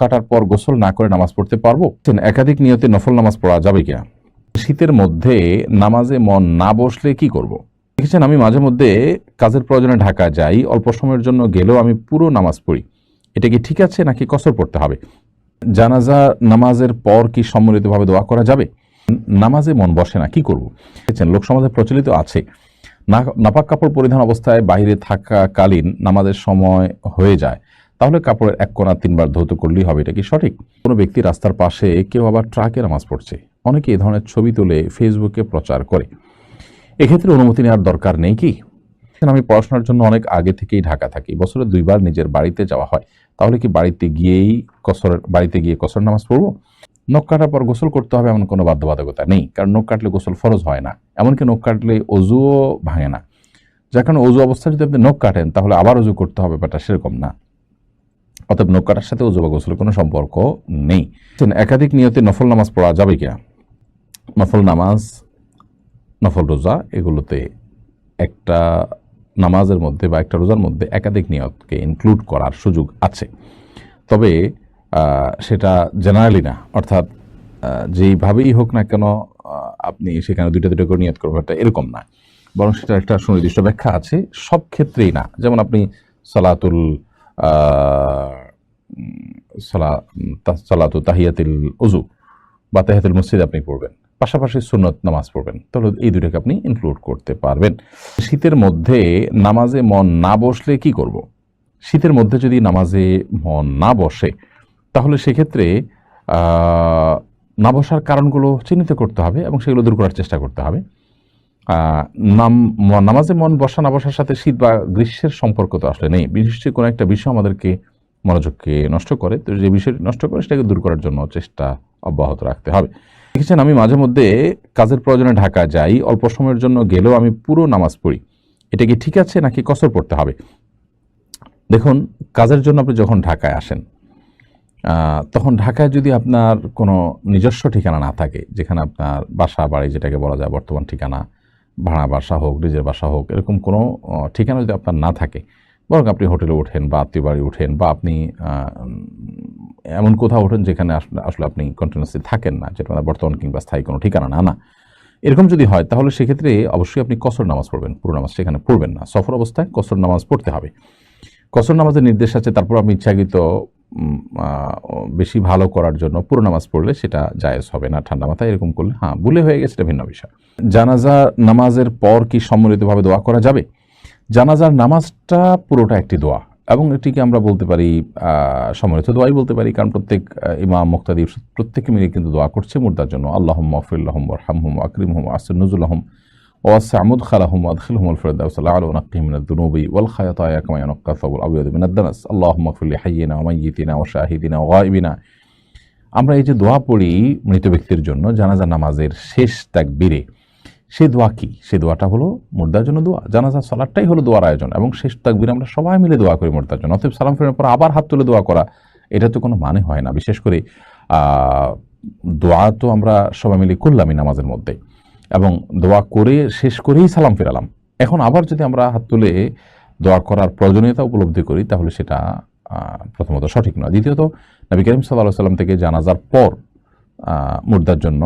কাটার পর গোসল না করে নামাজ পড়তে পারব? একাধিক নিয়তে নফল নামাজ পড়া যাবে কিনা? শীতের মধ্যে নামাজে মন না বসলে কি করব। দেখেছেন, আমি মাঝে মধ্যে কাজের প্রয়োজনে ঢাকা যাই, অল্প সময়ের জন্য গেলেও আমি পুরো নামাজ পড়ি। এটা কি ঠিক আছে নাকি কসর পড়তে হবে? জানাজা নামাজের পর কি সম্মিলিতভাবে দোয়া করা যাবে? নামাজে মন বসে না, কি করব? দেখেছেন, লোক সমাজে প্রচলিত আছে। নাপাক কাপড় পরিধান অবস্থায় বাইরে থাকাকালীন নামাজের সময় হয়ে যায়। তাহলে কাপড়ের এক কোণা তিনবার ধৌত করলেই হবে, এটা কি সঠিক? কোনো ব্যক্তি রাস্তার পাশে কেউ আবার ট্রাকে নামাজ পড়ছে। অনেকে এ ধরনের ছবি তুলে ফেসবুকে প্রচার করে। এক্ষেত্রে অনুমতি নেওয়ার দরকার নেই কি? আমি পড়াশোনার জন্য অনেক আগে থেকেই ঢাকা থাকি। বছরে দুইবার নিজের বাড়িতে যাওয়া হয়। তাহলে কি বাড়িতে গিয়েই কসর বাড়িতে গিয়ে কসর নামাজ পড়ব? নখ কাটার পর গোসল করতে হবে এমন কোনো বাধ্যবাধকতা নেই, কারণ নখ কাটলে গোসল ফরজ হয় না। এমনকি নখ কাটলে অজুও ভাঙে না। যার কারণে অজু অবস্থায় যদি আপনি নখ কাটেন, তাহলে আবার অজু করতে হবে, ব্যাপারটা সেরকম না। অতএব নখ কাটার সাথে অজু বা গোসলের কোনো সম্পর্ক নেই। একাধিক নিয়তে নফল নামাজ পড়া যাবে কিনা? নফল নামাজ, নফল রোজা, এগুলোতে একটা নামাজের মধ্যে বা একটা রোজার মধ্যে একাধিক নিয়তকে ইনক্লুড করার সুযোগ আছে। তবে সেটা জেনারেলি না। অর্থাৎ যেইভাবেই হোক না কেন আপনি সেখানে দুইটা দুটো করে নিয়ত করবেন এরকম না। বরং সেটা একটা সুনির্দিষ্ট ব্যাখ্যা আছে। সব ক্ষেত্রেই না। যেমন আপনি সালাতুল সালাতু তাহিয়াতিল উজু বা তাহিয়াতুল মসজিদ আপনি পড়বেন। পাশাপাশি সুন্নত নামাজ পড়বেন। তাহলে এই দুটোকে আপনি ইনক্লুড করতে পারবেন। শীতের মধ্যে নামাজে মন না বসলে কি করব। শীতের মধ্যে যদি নামাজে মন না বসে, তাহলে সেক্ষেত্রে না বসার কারণগুলো চিহ্নিত করতে হবে এবং সেগুলো দূর করার চেষ্টা করতে হবে। নাম নামাজে মন বসা না বসার সাথে শীত বা গ্রীষ্মের সম্পর্ক তো আসলে নেই। বিশেষ কোনো একটা বিষয় আমাদেরকে মনোযোগকে নষ্ট করে, তো যে বিষয়টি নষ্ট করে সেটাকে দূর করার জন্য চেষ্টা অব্যাহত রাখতে হবে। দেখেছেন, আমি মাঝে মধ্যে কাজের প্রয়োজনে ঢাকা যাই, অল্প সময়ের জন্য গেলেও আমি পুরো নামাজ পড়ি। এটা কি ঠিক আছে নাকি কসর পড়তে হবে? দেখুন, কাজের জন্য আপনি যখন ঢাকায় আসেন তখন ঢাকায় যদি আপনার কোনো নিজস্ব ঠিকানা না থাকে, যেখানে আপনার বাসা, বাড়ি যেটাকে বলা যায়, বর্তমান ঠিকানা ভাড়া বাসা হোক, নিজের বাসা হোক, এরকম কোনো ঠিকানা যদি আপনার না থাকে, বরং আপনি হোটেলে ওঠেন বা আত্মীয় বাড়ি উঠেন বা আপনি এমন কোথাও ওঠেন যেখানে আসলে আপনি কন্টিনিউসলি থাকেন না, যেটা আপনার বর্তমান কিংবা স্থায়ী কোনো ঠিকানা না না। এরকম যদি হয়, তাহলে সেক্ষেত্রে অবশ্যই আপনি কসর নামাজ পড়বেন, পুরো নামাজ সেখানে পড়বেন না। সফর অবস্থায় কসর নামাজ পড়তে হবে। কসর নামাজের নির্দেশ আছে, তারপর আপনি ইচ্ছাকৃত বেশি ভালো করার জন্য পুরো নামাজ পড়লে সেটা জায়েজ হবে না ঠান্ডা মাথায়, এরকম করলে হ্যাঁ ভুলে হয়ে গেছে, এটা ভিন্ন বিষয়। জানাজা নামাজের পর কি সম্মিলিতভাবে দোয়া করা যাবে? জানাজার নামাজটা পুরোটা একটি দোয়া, এবং এটিকে আমরা বলতে পারি সম্মিলিত দোয়াই বলতে পারি, কারণ প্রত্যেক ইমাম মুক্তাদি প্রত্যেকে মিলে কিন্তু দোয়া করছে, মুর্দার জন্য আল্লাহ মফিল্লাহম রহমহম আকরিম হুম ওয়াসামুদ খালাহুম আদখিল হুমুল ফেরদাউস আল্লাহ আলু নাক্কি মিনাদ দুনুবি ওয়াল খায়াতায়া কামা ইয়ানাক্কা সাবুল আবিয়াদ মিনাদ দানাস আল্লাহুম্মা ফিল্লি হাইয়িনা ওয়া মাইয়িতিনা ওয়া শাহিদিনা ওয়া গায়বিনা আমরা এই যে দোয়া পড়ি মৃত ব্যক্তির জন্য, জানাজা নামাজের শেষ তাকবীরে, সে দোয়া কি? সে দোয়াটা হলো মুর্দার জন্য দোয়া। জানাজা, সালাদটাই হলো দোয়ার আয়োজন এবং শেষ তাকবীরে আমরা সবাই মিলে দোয়া করি মুর্দার জন্য। অতএব সালাম ফেরার পর আবার হাত তুলে দোয়া করা, এটা তো কোনো মানে হয় না। বিশেষ করে দোয়া তো আমরা সবাই মিলে করলামই নামাজের মধ্যে। এবং দোয়া করে শেষ করেই সালাম ফেরালাম। এখন আবার যদি আমরা হাত তুলে দোয়া করার প্রয়োজনীয়তা উপলব্ধি করি, তাহলে সেটা প্রথমত সঠিক নয়। দ্বিতীয়ত, নবী করিম সাল্লাহ সাল্লাম থেকে জানাজার পর মুর্দার জন্য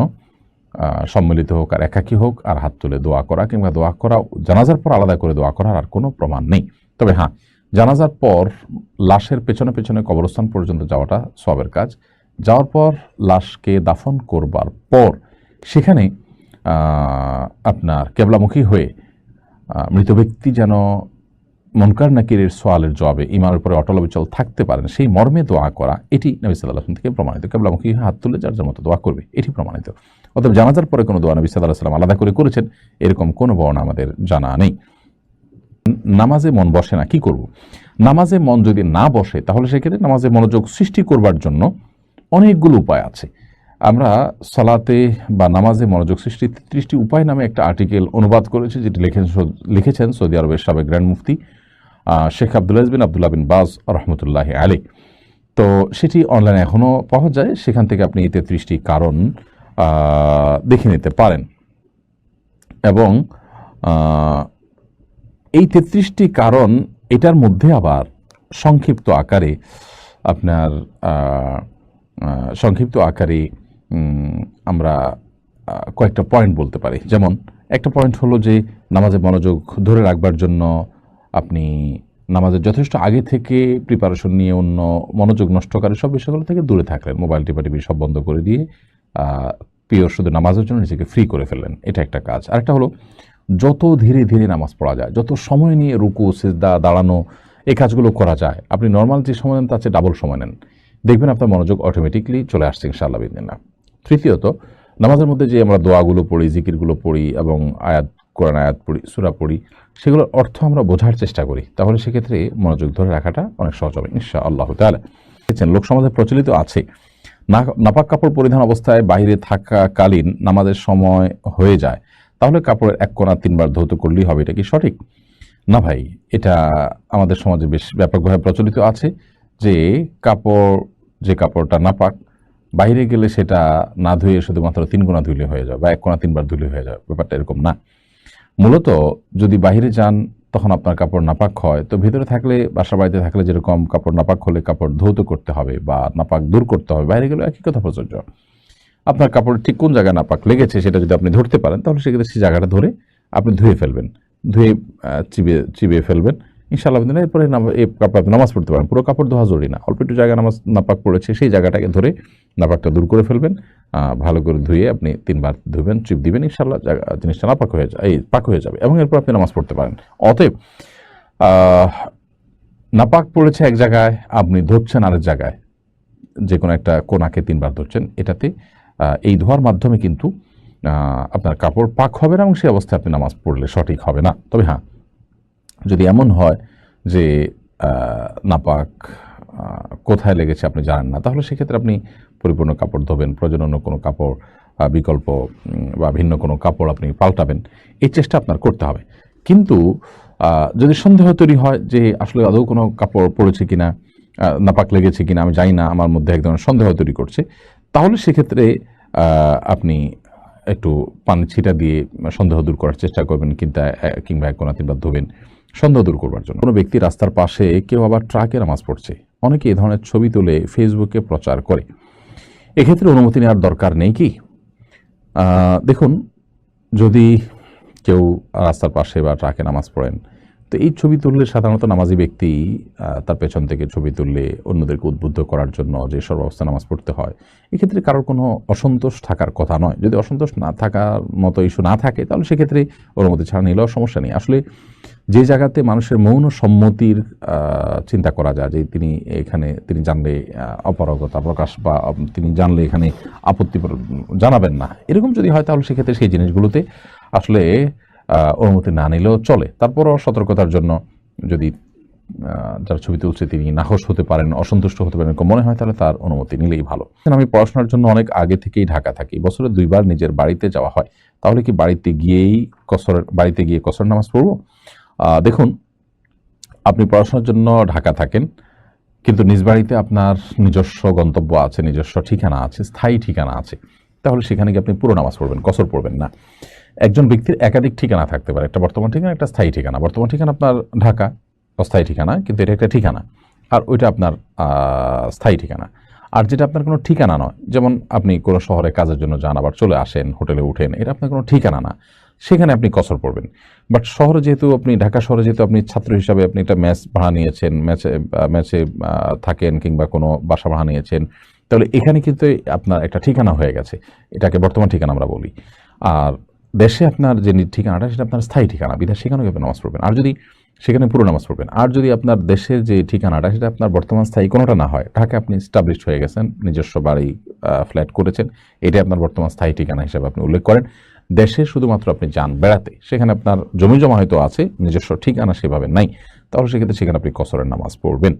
সম্মিলিত হোক আর একাকী হোক আর হাত তুলে দোয়া করা কিংবা দোয়া করা, জানাজার পর আলাদা করে দোয়া করার আর কোনো প্রমাণ নেই। তবে হ্যাঁ জানাজার পর লাশের পেছনে পেছনে কবরস্থান পর্যন্ত যাওয়াটা সবের কাজ। যাওয়ার পর লাশকে দাফন করবার পর সেখানে আপনার কেবলামুখী হয়ে মৃত ব্যক্তি যেন মনকার নাকিরের সোয়ালের জবাবে ইমানের উপরে অটল অবিচল থাকতে পারেন, সেই মর্মে দোয়া করা, এটি নবী সাল্লাহ থেকে প্রমাণিত। কেবলামুখী হাত তুলে যার যার মতো দোয়া করবে, এটি প্রমাণিত। অতএব জানাজার পরে কোনো দোয়া নবী সাল্লাহ সাল্লাম আলাদা করে করেছেন, এরকম কোনো বর্ণনা আমাদের জানা নেই। নামাজে মন বসে না, কি করব? নামাজে মন যদি না বসে, তাহলে সেক্ষেত্রে নামাজে মনোযোগ সৃষ্টি করবার জন্য অনেকগুলো উপায় আছে। আমরা সালাতে বা নামাজে মনোযোগ সৃষ্টি ত্রিশটি উপায় নামে একটা আর্টিকেল অনুবাদ করেছি, যেটি লিখেছেন লিখেছেন সৌদি আরবের সাবেক গ্র্যান্ড মুফতি Sheikh Abdullah bin Abdullah bin Baz রহমতুল্লাহ আলী তো সেটি অনলাইনে এখনও পাওয়া যায়, সেখান থেকে আপনি এই তেত্রিশটি কারণ দেখে নিতে পারেন। এবং এই তেত্রিশটি কারণ, এটার মধ্যে আবার সংক্ষিপ্ত আকারে আপনার সংক্ষিপ্ত আকারে আমরা কয়েকটা পয়েন্ট বলতে পারি। যেমন, একটা পয়েন্ট হলো যে নামাজে মনোযোগ ধরে রাখবার জন্য আপনি নামাজের যথেষ্ট আগে থেকে প্রিপারেশন নিয়ে অন্য মনোযোগ নষ্টকারী সব বিষয়গুলো থেকে দূরে থাকলেন। মোবাইল টিপা টিপি সব বন্ধ করে দিয়ে পিওর শুধু নামাজের জন্য নিজেকে ফ্রি করে ফেললেন। এটা একটা কাজ। আরেকটা হলো, যত ধীরে ধীরে নামাজ পড়া যায়, যত সময় নিয়ে রুকু, সিজদা, দাঁড়ানো, এই কাজগুলো করা যায়, আপনি নর্মাল যে সময় নেন তার চেয়ে ডাবল সময় নেন। দেখবেন আপনার মনোযোগ অটোমেটিকলি চলে আসছে ইনশাআল্লাহ বিদিনা তৃতীয়ত, নামাজের মধ্যে যে আমরা দোয়াগুলো পড়ি, জিকিরগুলো পড়ি এবং আয়াত, কোরআন আয়াত পড়ি, সুরা পড়ি, সেগুলোর অর্থ আমরা বোঝার চেষ্টা করি। তাহলে সেক্ষেত্রে মনোযোগ ধরে রাখাটা অনেক সহজ হবে ইনশা আল্লাহ তাহলে দেখছেন, লোক সমাজে প্রচলিত আছে। না, নাপাক কাপড় পরিধান অবস্থায় বাইরে থাকাকালীন নামাজের সময় হয়ে যায়। তাহলে কাপড়ের এক কোণা তিনবার ধৌত করলেই হবে, এটা কি সঠিক? না ভাই, এটা আমাদের সমাজে বেশ ব্যাপকভাবে প্রচলিত আছে যে কাপড়, যে কাপড়টা নাপাক বাইরে গেলে সেটা না ধুয়ে শুধুমাত্র তিন গোনা ধুলে হয়ে যাবে বা এক কোণা তিনবার ধুলে হয়ে যাবে ব্যাপারটা এরকম না। মূলত যদি বাইরে যান তখন আপনার কাপড় নাপাক হয়। তো ভিতরে থাকলে বাসা বাড়িতে থাকলে যেরকম কাপড় নাপাক হলে কাপড় ধৌত করতে হবে বা নাপাক দূর করতে হবে বাইরে গেলে একই কথা প্রযোজ্য। আপনার কাপড় ঠিক কোন জায়গায় নাপাক লেগেছে সেটা যদি আপনি ধরতে পারেন তাহলে সেক্ষেত্রে সেই জায়গাটা ধরে আপনি ধুয়ে ফেলবেন। ধুয়ে আহ, চিবিয়ে চিবিয়ে ফেলবেন। ইনশাআল্লাহ দিন এরপরে এই কাপড় আপনি নামাজ পড়তে পারেন। পুরো কাপড় ধোয়া জরুরি না। অল্প একটু জায়গা নামাজ নাপাক পড়েছে সেই জায়গাটাকে ধরে নাপাকটা দূর করে ফেলবেন ভালো করে ধুয়ে আপনি তিনবার ধুবেন চিপ দিবেন ইনশাল্লাহ জিনিসটা নাপাক হয়ে যায়, এই পাক হয়ে যাবে এবং এরপর আপনি নামাজ পড়তে পারেন। অতএব নাপাক পড়েছে এক জায়গায়, আপনি ধরছেন আরেক জায়গায় যে কোনো একটা কোনাকে তিনবার ধরছেন, এটাতে এই ধোয়ার মাধ্যমে কিন্তু আপনার কাপড় পাক হবে না এবং সেই অবস্থায় আপনি নামাজ পড়লে সঠিক হবে না। তবে হ্যাঁ যদি এমন হয় যে নাপাক কোথায় লেগেছে আপনি জানেন না। তাহলে সেক্ষেত্রে আপনি পরিপূর্ণ কাপড় ধোবেন, প্রয়োজন অন্য কোনো কাপড় বিকল্প বা ভিন্ন কোনো কাপড় আপনি পাল্টাবেন। এই চেষ্টা আপনার করতে হবে। কিন্তু যদি সন্দেহ তৈরি হয় যে আসলে আদৌ কোনো কাপড় পড়েছে কিনা নাপাক লেগেছে কিনা, আমি জানি না, আমার মধ্যে এক ধরনের সন্দেহ তৈরি করছে, তাহলে সেক্ষেত্রে আপনি একটু পানি ছিটা দিয়ে সন্দেহ দূর করার চেষ্টা করবেন, কিংবা কিংবা এক তিনবার ধোবেন। সন্দেহ দূর করবার জন্য। কোনো ব্যক্তি রাস্তার পাশে কেউ আবার ট্রাকে নামাজ পড়ছে। অনেকে এ ধরনের ছবি তুলে ফেসবুকে প্রচার করে। এক্ষেত্রে অনুমতি নেওয়ার দরকার নেই কি? দেখুন, যদি কেউ রাস্তার পাশে বা ট্রাকে নামাজ পড়েন তো এই ছবি তুললে সাধারণত নামাজি ব্যক্তি তার পেছন থেকে ছবি তুললে অন্যদেরকে উদ্বুদ্ধ করার জন্য যে সর্বাবস্থা নামাজ পড়তে হয়, এক্ষেত্রে কারোর কোনো অসন্তোষ থাকার কথা নয়। যদি অসন্তোষ না থাকার মতো ইস্যু না থাকে, তাহলে সেক্ষেত্রে অনুমতি ছাড়া নিলেও সমস্যা নেই। আসলে যে জায়গাতে মানুষের মৌন সম্মতির চিন্তা করা যায়, যে তিনি এখানে, তিনি জানলে অপারগতা প্রকাশ বা তিনি জানলে এখানে আপত্তি জানাবেন না। এরকম যদি হয়, তাহলে সেক্ষেত্রে সেই জিনিসগুলোতে আসলে অনুমতি না নিলেও চলে। তারপরও সতর্কতার জন্য যদি যার ছবি তুলছে তিনি নাহস হতে পারেন, অসন্তুষ্ট হতে পারেন মনে হয়, তাহলে তার অনুমতি নিলেই ভালো। আমি পড়াশোনার জন্য অনেক আগে থেকেই ঢাকা থাকি। বছরে দুইবার নিজের বাড়িতে যাওয়া হয়। তাহলে কি বাড়িতে গিয়েই কসরের বাড়িতে গিয়ে কসর নামাজ পড়ব? দেখুন, আপনি পড়াশোনার জন্য ঢাকা থাকেন, কিন্তু নিজ বাড়িতে আপনার নিজস্ব গন্তব্য আছে, নিজস্ব ঠিকানা আছে, স্থায়ী ঠিকানা আছে। তাহলে সেখানে গিয়ে আপনি পুরো নামাজ পড়বেন, কসর পড়বেন না। একজন ব্যক্তির একাধিক ঠিকানা থাকতে পারে। একটা বর্তমান ঠিকানা, একটা স্থায়ী ঠিকানা। বর্তমান ঠিকানা আপনার ঢাকা, অস্থায়ী ঠিকানা, কিন্তু এটা একটা ঠিকানা। আর ওইটা আপনার স্থায়ী ঠিকানা। আর যেটা আপনার কোনো ঠিকানা নয়, যেমন আপনি কোনো শহরে কাজের জন্য যান, আবার চলে আসেন, হোটেলে উঠেন, এটা আপনার কোনো ঠিকানা না। সেখানে আপনি কসর পড়বেন। বাট শহরে যেহেতু আপনি, ঢাকা শহরে যেহেতু আপনি ছাত্র হিসাবে আপনি একটা ম্যাচ ভাড়া নিয়েছেন, ম্যাচে ম্যাচে থাকেন কিংবা কোনো বাসা ভাড়া নিয়েছেন, তাহলে এখানে কিন্তু আপনার একটা ঠিকানা হয়ে গেছে। এটাকে বর্তমান ঠিকানা আমরা বলি। আর দেশে আপনার যে ঠিকানাটা, সেটা আপনার স্থায়ী ঠিকানা। বিধায় সেখানেও আপনি নামাজ পড়বেন। আর যদি সেখানে পুরো নামাজ পড়বেন। আর যদি আপনার দেশের যে ঠিকানাটা, সেটা আপনার বর্তমান স্থায়ী কোনোটা না হয় ঢাকা আপনি স্টাবলিশড হয়ে গেছেন, নিজস্ব বাড়ি ফ্ল্যাট করেছেন, এটাই আপনার বর্তমান স্থায়ী ঠিকানা হিসেবে আপনি উল্লেখ করেন। দেশে শুধুমাত্র আপনি যান বেড়াতে, সেখানে আপনার জমি জমা হয়তো আছে, নিজস্ব ঠিকানা সেভাবে নাই, তাহলে সেক্ষেত্রে সেখানে আপনি কসরের নামাজ পড়বেন।